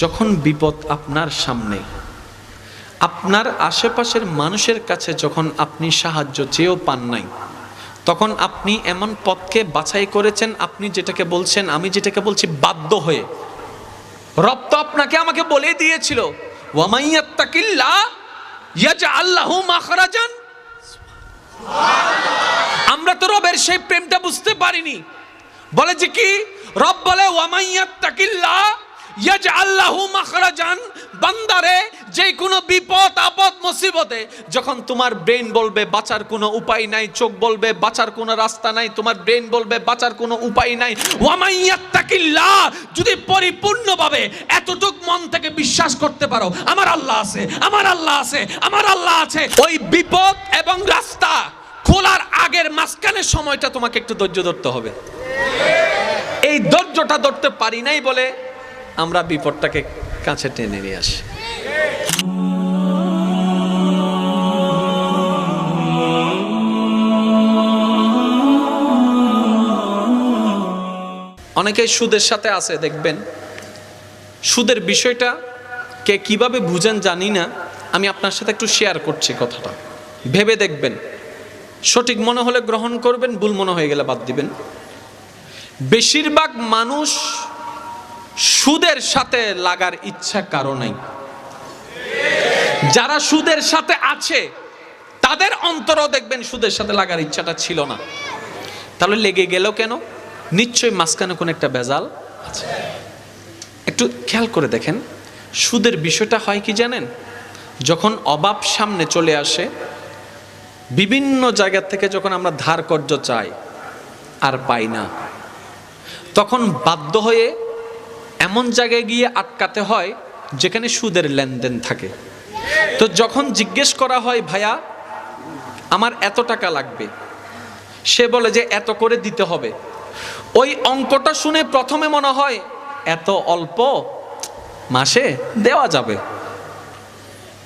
যখন বিপদ আপনার সামনে, আপনার আশেপাশের মানুষের কাছে যখন আপনি সাহায্য চেয়েও পান নাই, তখন আপনি এমন পথকে বাছাই করেছেন, আপনি যেটাকে বলছেন, আমি যেটাকে বলছি বাধ্য হয়ে। রব তো আপনাকে আমাকে বলে দিয়েছিল আমরা তো রবের সেই প্রেমটা বুঝতে পারিনি। বলে যে কি? রব বলে ওয়ামাইয়াত্তাকিল্লা ইয়াজআল্লাহু মাখরাজান, বান্দারে যে বিপদ, আপদ, মুসিবতে, যখন তোমার ব্রেন বলবে, বাঁচার কোনো উপায় নাই, চোখ বলবে, বাঁচার কোনো রাস্তা নাই, তোমার ব্রেন বলবে, বাঁচার কোনো উপায় নাই। ওয়ামাইয়াত্তাকিল্লা যদি পরিপূর্ণভাবে এতটুক মন থেকে বিশ্বাস করতে পারো, আমার আল্লাহ আছে, আমার আল্লাহ আছে, আমার আল্লাহ আছে। ওই বিপদ এবং রাস্তা খোলার আগের মাঝখানের সময়টা তোমাকে একটু ধৈর্য ধরতে হবে। এই ধৈর্যটা ধরতে পারি নাই বলে আমরা বিপদটাকে কাছে টেনে নিয়ে আসি। অনেকেই সুদের সাথে আছে, দেখবেন। সুদের বিষয়টা কে কীভাবে বুঝেন জানি না। আমি আপনার সাথে একটু শেয়ার করছি কথাটা। ভেবে দেখবেন। সঠিক মনে হলে গ্রহণ করবেন, ভুল মনে হয়ে গেলে বাদ দিবেন। বেশিরভাগ মানুষ সুদের সাথে লাগার ইচ্ছা কারও নাই। যারা সুদের সাথে আছে, তাদের অন্তরও দেখবেন সুদের সাথে লাগার ইচ্ছাটা ছিল না। তাহলে লেগে গেল কেন? নিশ্চয়ই মাঝখানে কোনো একটা বেজাল আছে। একটু খেয়াল করে দেখেন, সুদের বিষয়টা হয় কি জানেন? যখন অভাব সামনে চলে আসে, বিভিন্ন জায়গা থেকে যখন আমরা ধার কর্য চাই, আর পাই না, তখন বাধ্য হয়ে এমন জায়গায় গিয়ে আটকাতে হয় যেখানে সুদের লেনদেন থাকে। তো যখন জিজ্ঞেস করা হয়, ভাইয়া, আমার এত টাকা লাগবে? সে বলে যে, এত করে দিতে হবে। ওই অঙ্কটা শুনে প্রথমে মনে হয়, এত অল্প? মাসে দেওয়া যাবে।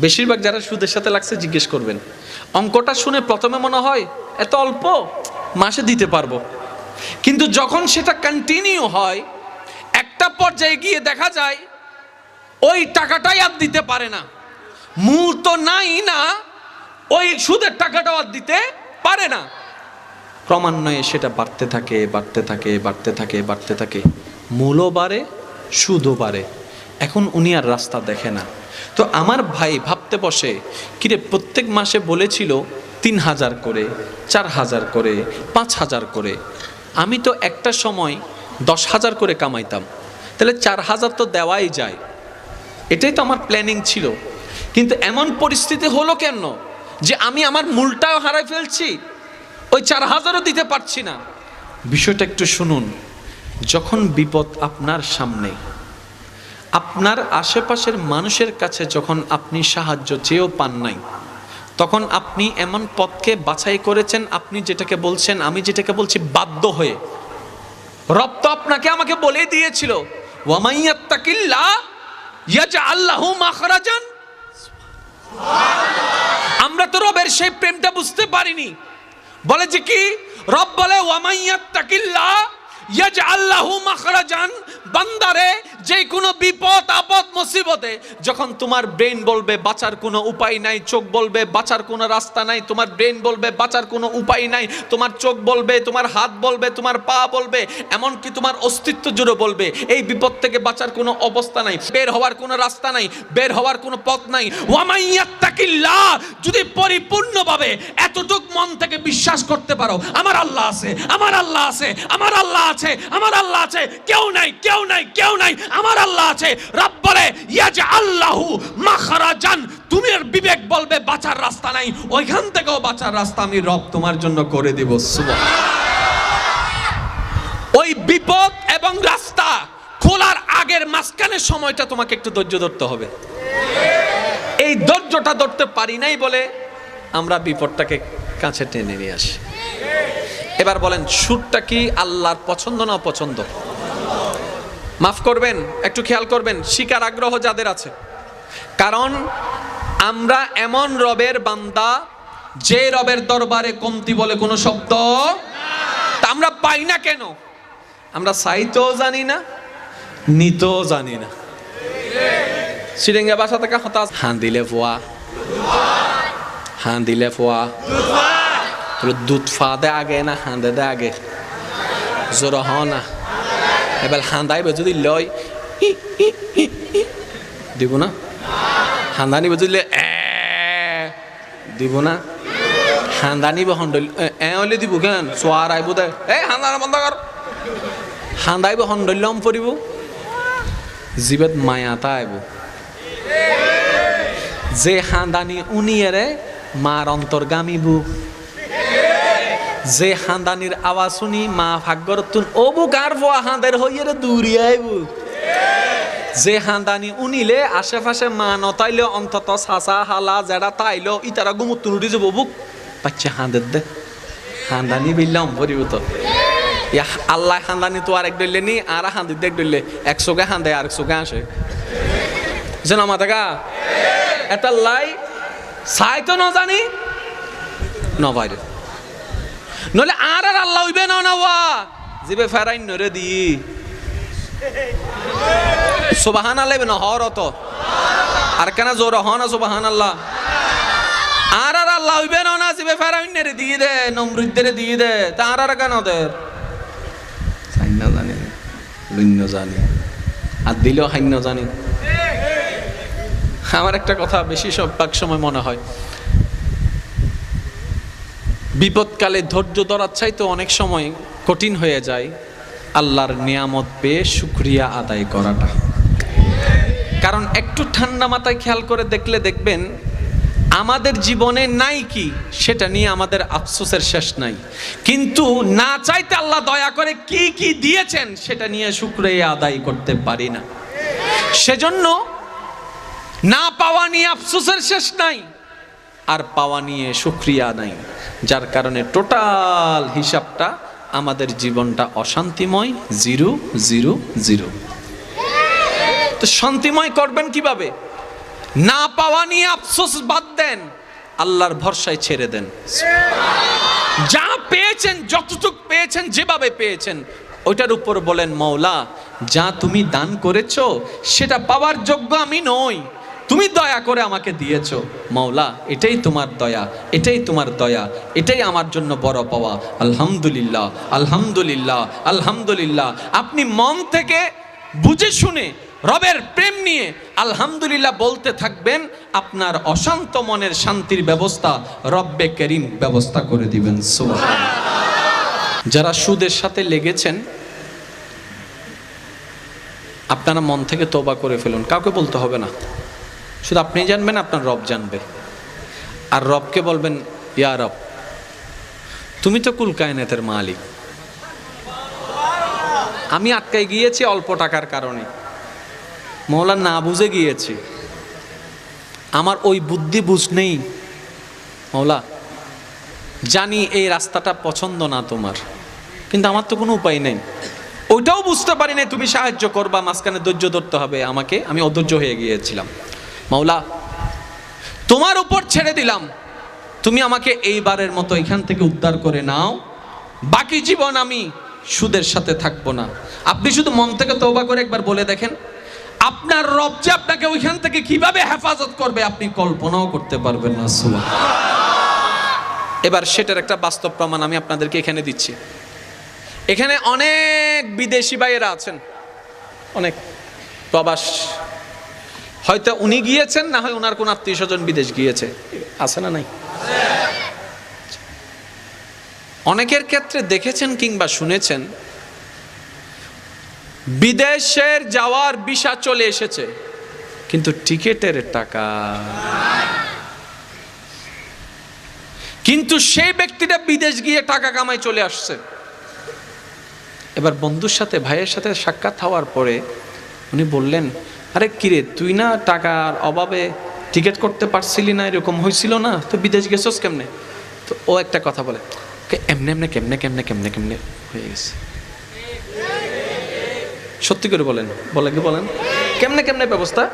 বেশিরভাগ যারা সুদের সাথে লাগছে জিজ্ঞেস করবেন। অঙ্কটা শুনে প্রথমে মনে হয়, এত অল্প? মাসে দিতে পারব। কিন্তু যখন সেটা কন্টিনিউ হয় একটা পর্যায়ে গিয়ে দেখা যায়, ওই টাকাটাই আর দিতে পারে না। মূল তো নাই না, ওই সুদের টাকাটাও আর দিতে পারে না। ক্রমান্বয়ে সেটা বাড়তে থাকে বাড়তে থাকে বাড়তে থাকে বাড়তে থাকে। মূলও বাড়ে, সুদও বাড়ে। এখন উনি আর রাস্তা দেখে না। তো আমার ভাই ভাবতে বসে, কিরে, প্রত্যেক মাসে বলেছিল তিন হাজার করে, চার হাজার করে, পাঁচ হাজার করে। আমি তো একটা সময় দশ হাজার করে কামাইতাম। তাহলে চার হাজার তো দেওয়াই যায়। এটাই তো আমার প্ল্যানিং ছিল। কিন্তু এমন পরিস্থিতি হলো কেন যে আমি আমার মূলটাও হারাই ফেলছি, ওই চার হাজারও দিতে পারছি না? বিষয়টা একটু শুনুন। যখন বিপদ আপনার সামনে, আপনার আশেপাশের মানুষের কাছে যখন আপনি সাহায্য চেয়েও পান নাই, তখন আপনি এমন পথকে বাছাই করেছেন, আপনি যেটাকে বলছেন, আমি যেটাকে বলছি বাধ্য হয়ে। রব তো আপনাকে আমাকে বলে দিয়েছিল আমরা তো রবের সেই প্রেমটা বুঝতে পারিনি। বলে যে কি? রব বলে ওয়ামাইয়াত্তাকিল্লা ইয়াজআল্লাহু মাখরাজান, বান্দারে যে কোনো বিপদ, আপদ, মুসিবতে যখন তোমার ব্রেন বলবে, বাঁচার কোনো উপায় নাই, চোখ বলবে, বাঁচার কোনো রাস্তা নাই, তোমার ব্রেন বলবে, বাঁচার কোনো উপায় নাই, তোমার চোখ বলবে, তোমার হাত বলবে, তোমার পা বলবে, এমনকি তোমার অস্তিত্ব জুড়ে বলবে, এই বিপদ থেকে বাঁচার কোনো অবস্থা নাই, বের হওয়ার কোনো রাস্তা নাই, বের হওয়ার কোনো পথ নাই। ওয়ামাইয়াত্তাকিল্লাহ, যদি পরিপূর্ণভাবে এতটুক মন থেকে বিশ্বাস করতে পারো, আমার আল্লাহ আছে, আমার আল্লাহ আছে, আমার আল্লাহ আছে, আমার আল্লাহ আছে, কেউ নাই কেউ নাই কেউ নাই আমার আল্লাহ আছে। রব বলে ইয়াজ আল্লাহু মাখরাজান। তুমি আর বিবেক বলবে, বাঁচার রাস্তা নাই। ওইখান থেকেও বাঁচার রাস্তা আমি রব তোমার জন্য করে দিব। ওই বিপদ এবং রাস্তা খোলার আগের মাঝখানের সময়টা তোমাকে একটু ধৈর্য ধরতে হবে। এই ধৈর্যটা ধরতে পারি নাই বলে আমরা বিপদটাকে কাছে টেনে নিয়ে আসি। এবার বলেন, সুরটা কি আল্লাহর পছন্দ না অপছন্দ? মাফ করবেন, একটু খেয়াল করবেন, শিকার আগ্রহ যাদের আছে। কারণ আমরা এমন রবের বান্দা, যে রবের দরবারে কমতি বলে কোনো শব্দ তা আমরা পাই না কেন? আমরা সাইতেও জানি না, নিতেও জানি না। সিরেঙ্গা বাসা থেকে হতাশ। হান দিলে ফোয়া হান দিলে ফোয়া দুধ ফা দে আগে না, হান দে দে আগে। জোর হ না। এবার হান্দাইবে যদি লয় দিব না? হান্দানি বুঝলে এ, দিব না? হান্দানি বহন এ হলে দিব কেন? সোয়ার আইব দে। এই হান্দানা বন্ধ কর। হান্দাইব হন্ডল্যম পরিব। জীবত মায়াতা আইব। যে হান্দানি উনিয়েরে মার অন্তর্গামী বুক যে হান্দানির আওয়াজ শুনি, মা ভাগ্যর তুন ও বুক আর ফোয়া হাঁদের হইয়েরে দূরিয়াই বুক যে হান্দানি উনিলে, আশেপাশে মা নতাইলে অন্তত সাসা, হালা, জেডা, তাইলো, ইতারা গুমুত তুনুটি যাব বুক বাচ্চা হাঁদের দে। হান্দানি বিল্লাম পরিব তো ইয়া, আল্লাহ হান্দানি তো আর এক ডইলে নি, আর হান্দি দেখ ডইলে, এক চোখে হান্দে আর এক চোখে আসে। যেন আমার দেখা এটা লাই চাই তো ন জানি নবাইরে নলে আর আর আল্লাহ হইবে না না, ওয়া। জিবে ফেরাই নরে দি। সুবাহান আল্লাহ না হর তো আর কেন জোর হ না সুবাহান আল্লাহ আর আর আল্লাহ হইবে না না, জিবে ফেরাই নরে দিয়ে দে, নমরুদ্দের দিয়ে দে। তা আর আর কেন ওদের সাইন্য জানি লুন্য জানি। আর দিলেও হাইন্য জানি। আমার একটা কথা বেশি সব সময় মনে হয়। বিপদকালে ধৈর্য ধরার চাইতে অনেক সময় কঠিন হয়ে যায়। আল্লাহর নিয়ামত পেয়ে শুক্রিয়া আদায় করাটা। কারণ একটু ঠান্ডা মাথায় খেয়াল করে দেখলে দেখবেন, আমাদের জীবনে নাই কি, সেটা নিয়ে আমাদের আফসোসের শেষ নাই। কিন্তু না চাইতে আল্লাহ দয়া করে কি কি দিয়েছেন, সেটা নিয়ে শুক্রিয়া আদায় করতে পারি না। সেজন্য না পাওয়া নিয়ে আফসোসের শেষ নাই। আর পাওয়া নিয়ে সুক্রিয়া নাই যার কারণে টোটাল হিসাবটা আমাদের জীবনটা অশান্তিময়, জিরো জিরো জিরো। তো শান্তিময় করবেন কীভাবে? না পাওয়া নিয়ে আফসোস বাদ দেন, আল্লাহর ভরসায় ছেড়ে দেন। যা পেয়েছেন, যতটুক পেয়েছেন, যেভাবে পেয়েছেন, ওইটার উপর বলেন, মৌলা, যা তুমি দান করেছ, সেটা পাওয়ার যোগ্য আমি নই। তুমি দয়া করে আমাকে দিয়েছ। মৌলা এটাই তোমার দয়া, এটাই তোমার দয়া, এটাই আমার জন্য বড় পাওয়া। আলহামদুলিল্লাহ আলহামদুলিল্লাহ আলহামদুলিল্লাহ। আপনি মন থেকে বুঝে শুনে রবের প্রেম নিয়ে আলহামদুলিল্লাহ বলতে থাকবেন, আপনার অশান্ত মনের শান্তির ব্যবস্থা রব্বে করিম ব্যবস্থা করে দিবেন। যারা সুদের সাথে লেগেছেন, আপনারা মন থেকে তোবা করে ফেলুন, কাউকে বলতে হবে না। শুধু আপনি জানবেন, আপনার রব জানবে। আর রবকে বলবেন, ইয়া রব, তুমি তো কুল কায়নাতের মালিক। আমি আটকাই গিয়েছি অল্প টাকার কারণে। মৌলা, না বুঝে গিয়েছি। আমার ওই বুদ্ধি বুঝ নেই। মৌলা, জানি এই রাস্তাটা পছন্দ না তোমার, কিন্তু আমার তো কোনো উপায় নেই। ওইটাও বুঝতে পারি না তুমি সাহায্য করবা, মাঝখানে ধৈর্য ধরতে হবে আমাকে। আমি অধৈর্য হয়ে গিয়েছিলাম। মাওলা, তোমার উপর ছেড়ে দিলাম। তুমি আমাকে এইবারের মতো এখান থেকে উদ্ধার করে নাও। বাকি জীবন আমি সুদের সাথে থাকব না। আপনি শুধু মন থেকে তৌবা করে একবার বলে দেখেন, আপনার রব যে আপনাকে ওইখান থেকে কীভাবে হেফাজত করবে আপনি কল্পনাও করতে পারবেন না এবার সেটার একটা বাস্তব প্রমাণ আমি আপনাদেরকে এখানে দিচ্ছি। এখানে অনেক বিদেশি ভাইয়েরা আছেন। অনেক প্রবাস হয়তো উনি গিয়েছেন না হয় ওনার কোন আত্মীয় স্বজন বিদেশ গিয়েছে। আছে না নাই? অনেকের ক্ষেত্রে দেখেছেন কিংবা শুনেছেন বিদেশের যাওয়ার বিষা চলে এসেছে কিন্তু টিকেটের টাকা। কিন্তু সেই ব্যক্তিটা বিদেশ গিয়ে টাকা কামাই চলে আসছে। এবার বন্ধুর সাথে ভাইয়ের সাথে সাক্ষাৎ হওয়ার পরে উনি বললেন আরে কিরে তুই না টাকার অভাবে টিকিট করতে পারছিলি না, এরকম হয়েছিল না? তো বিদেশ গেছস কেমনে? তো ও একটা কথা বলে, "কে, এমনি, এমনে, কেমনে কেমনে কেমনে কেমনে? হয়ে গেছে। সত্যি করে বলেন, বলে কি বলেন? কেমনে কেমনে ব্যবস্থা?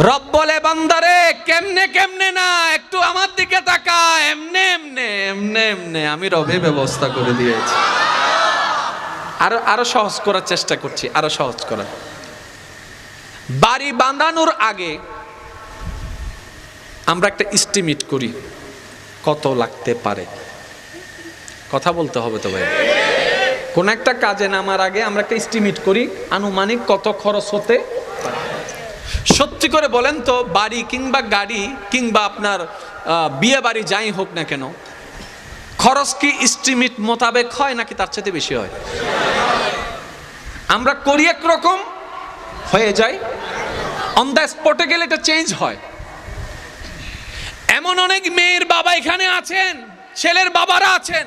রব বলে বান্দারে কেমনে কেমনে না, একটু আমার দিকে তাকা, এমনে এমনে এমনে এমনে, আমি রবে ব্যবস্থা করে দিয়েছি। আরও আরও সহজ করার চেষ্টা করছি, আরও সহজ করার। বাড়ি বাঁধানোর আগে আমরা একটা এস্টিমেট করি, কত লাগতে পারে। কথা বলতে হবে তো ভাই। কোন একটা কাজে নামার আগে আমরা একটা এস্টিমেট করি, আনুমানিক কত খরচ হতে সত্যি করে বলেন তো, বাড়ি কিংবা গাড়ি কিংবা আপনার বিয়ে বাড়ি যাই হোক না কেন, খরচ কি এস্টিমেট মোতাবেক হয় নাকি তার চাইতে বেশি হয়? আমরা করি একরকম হয়ে যায়। অন দ্য স্পটে গেলে এটা চেঞ্জ হয়। এমন অনেক মেয়ের বাবা এখানে আছেন, ছেলের বাবারা আছেন।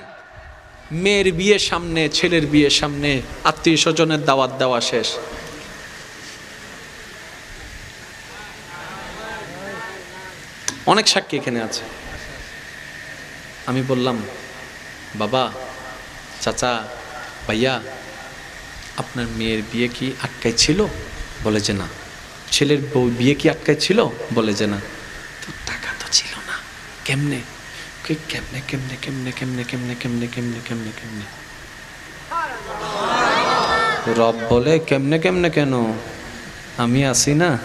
মেয়ের বিয়ে সামনে, ছেলের বিয়ে সামনে, আত্মীয় স্বজনের দাওয়াত দেওয়া শেষ। অনেক সাক্ষী এখানে আছে। আমি বললাম, বাবা, চাচা, ভাইয়া, আপনার মেয়ের বিয়ে কি আটকায় ছিল? বলে যে না। ছেলের বিয়ে কি আটকায় ছিল বলে যে না। তো টাকা তো ছিল না। কেমনে? কেমনে কেমনে কেমনে কেমনে কেমনে কেমনে কেমনে কেমনে কেমনে? রব বলে, কেমনে কেমনে কেন? আমি আছি না?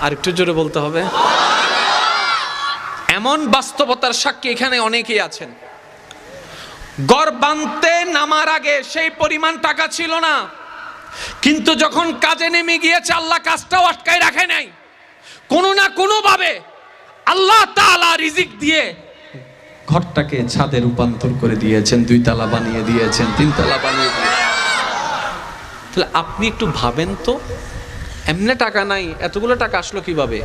আর একটু জোরে বলতে হবে। এমন বাস্তবতার সাক্ষী এখানে অনেকেই আছেন। গড় নামার আগে সেই পরিমাণ টাকা ছিল না। কিন্তু যখন কাজে নেমে গিয়েছে, আল্লাহ কাজটাও আটকায় রাখে নাই। কোনো না কোনো ভাবে আল্লাহ তালা রিজিক দিয়ে ঘরটাকে ছাদে রূপান্তর করে দিয়েছেন দুই তালা বানিয়ে দিয়েছেন তিন তালা বানিয়ে দিয়েছেন। তাহলে আপনি একটু ভাবেন তো, এমনি টাকা নাই, এতগুলো টাকা আসলো কীভাবে?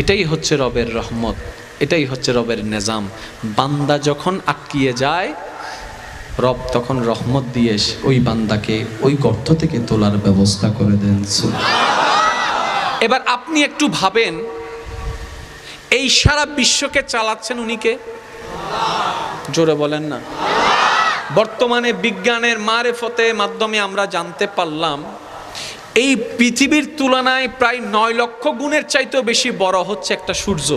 এটাই হচ্ছে রবের রহমত, এটাই হচ্ছে রবের নেজাম। বান্দা যখন আটকিয়ে যায় রব তখন রহমত দিয়ে ওই বান্দাকে ওই গর্ত থেকে তোলার ব্যবস্থা করে দেন। এবার আপনি একটু ভাবেন, এই সারা বিশ্বকে চালাচ্ছেন উনিকে জোরে বলেন না। বর্তমানে বিজ্ঞানের মারেফতে মাধ্যমে আমরা জানতে পারলাম, এই পৃথিবীর তুলনায় প্রায় নয় লক্ষ গুণের চাইতেও বেশি বড় হচ্ছে একটা সূর্য।